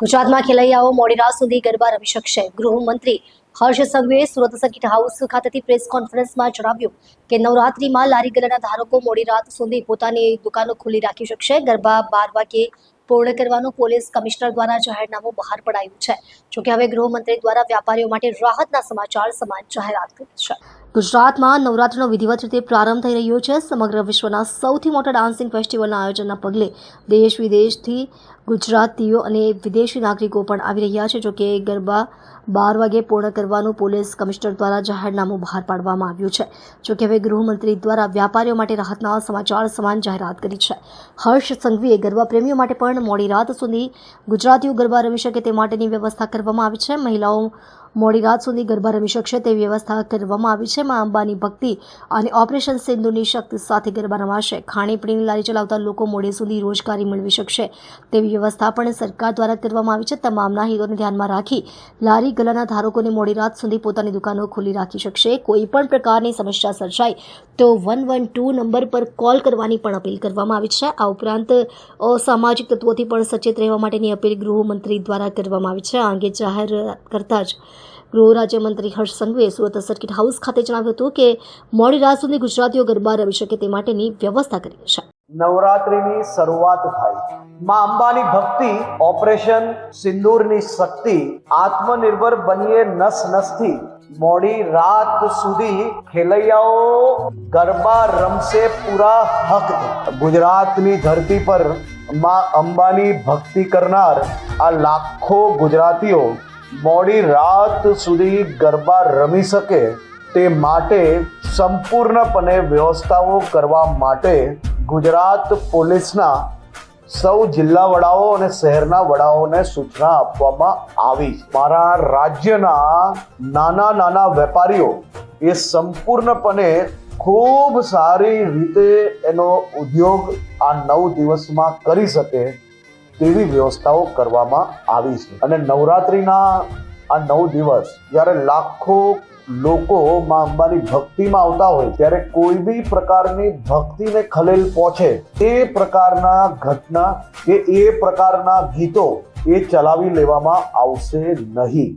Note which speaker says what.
Speaker 1: ગુજરાતમાં ખેલૈયાઓ મોડી રાત સુધી ગરબા રમી શકશે. ગૃહમંત્રી હર્ષ સંઘવીએ સુરત સર્કિટ હાઉસ ખાતેથી પ્રેસ કોન્ફરન્સમાં જણાવ્યું કે નવરાત્રીમાં લારી ગલ્લાના ધારકો મોડી રાત સુધી પોતાની દુકાનો ખુલ્લી રાખી શકશે. ગરબા બાર વાગે પૂર્ણ કરવાનું પોલીસ કમિશનર દ્વારા જાહેરનામું બહાર પડાયું છે. જોકે હવે ગૃહમંત્રી દ્વારા વ્યાપારીઓ માટે રાહતના સમાચાર સમાન જાહેરાત કરી છે ગુજરાતમાં નવરાત્રીનો વિધિવત રીતે પ્રારંભ થઈ રહ્યો છે. સમગ્ર વિશ્વના સૌથી મોટા ડાન્સિંગ ફેસ્ટિવલના આયોજનના પગલે દેશ વિદેશથી ગુજરાતીઓ અને વિદેશી નાગરિકો પણ આવી રહ્યા છે, જોકે ગરબા બાર વાગે પૂર્ણ કરવાનું પોલીસ કમિશનર દ્વારા જાહેરનામું બહાર પાડવામાં આવ્યું છે. જોકે હવે ગૃહમંત્રી દ્વારા વ્યાપારીઓ માટે રાહતના સમાચાર સમાન જાહેરાત કરી છે. હર્ષ સંઘવીએ ગરબા પ્રેમીઓ માટે પણ મોડી રાત સુધી ગુજરાતીઓ ગરબા રમી શકે તે માટેની વ્યવસ્થા કરવામાં આવી છે. મહિલાઓ મોડી રાત સુધી ગરબા રમી શકશે તેવી વ્યવસ્થા કરવામાં આવી છે. મા અંબાની ભક્તિ અને ઓપરેશન સિંધુની શક્તિ સાથે ગરબા રમાશે. ખાણીપીણીની લારી ચલાવતા લોકો મોડે સુધી રોજગારી મેળવી શકશે તેવી વ્યવસ્થા પણ સરકાર દ્વારા કરવામાં આવી છે. તમામના હિતોને ધ્યાનમાં રાખી લારી ગલાના ધારકોને મોડી રાત સુધી પોતાની દુકાનો ખુલ્લી રાખી શકશે. કોઈ પણ પ્રકારની સમસ્યા સર્જાય તો વન વન ટુ નંબર પર કોલ કરવાની પણ અપીલ કરવામાં આવી છે. આ ઉપરાંત, અસામાજિક તત્વોથી પણ સચેત રહેવા માટેની અપીલ ગૃહમંત્રી દ્વારા કરવામાં આવી છે. આ અંગે જાહેર કરતા જ ગૃહ રાજ્યમંત્રી હર્ષ સંઘવીએ સુરત સર્કિટ હાઉસ ખાતે જણાવ્યું હતું કે, મોડી રાત સુધી ગુજરાતીઓ ગરબા રમી શકે તે માટેની વ્યવસ્થા કરી છે.
Speaker 2: નવરાત્રિની શરૂઆત થાય. માં અંબાની ભક્તિ, ઓપરેશન સિંદૂરની શક્તિ, આત્મનિર્ભર બનીએ નસ નસથી. મોડી રાત સુધી ખેલૈયાઓ ગરબા રમશે પૂરા હક ગુજરાતની ધરતી પરમાં અંબાની ભક્તિ કરનાર આ લાખો ગુજરાતીઓ મોડી રાત સુધી ગરબા રમી શકે તે માટે સંપૂર્ણપણે વ્યવસ્થાઓ કરવા માટે ગુજરાત પોલીસના સૌ જિલ્લા વડાઓ અને શહેરના વડાઓને સૂચના આપવામાં આવી. મારા રાજ્યના નાના નાના વેપારીઓ એ સંપૂર્ણપણે ખૂબ સારી રીતે એનો ઉદ્યોગ આ નવ દિવસમાં કરી શકે તેવી વ્યવસ્થાઓ કરવામાં આવી છે. અને નવરાત્રિના આ નવ દિવસ જ્યારે લાખો લોકો માં અંબાની ભક્તિમાં આવતા હોય, ત્યારે કોઈ બી પ્રકારની ભક્તિને ખલેલ પહોંચે એ પ્રકારના ઘટના કે એ પ્રકારના ગીતો એ ચલાવી લેવામાં આવશે નહીં.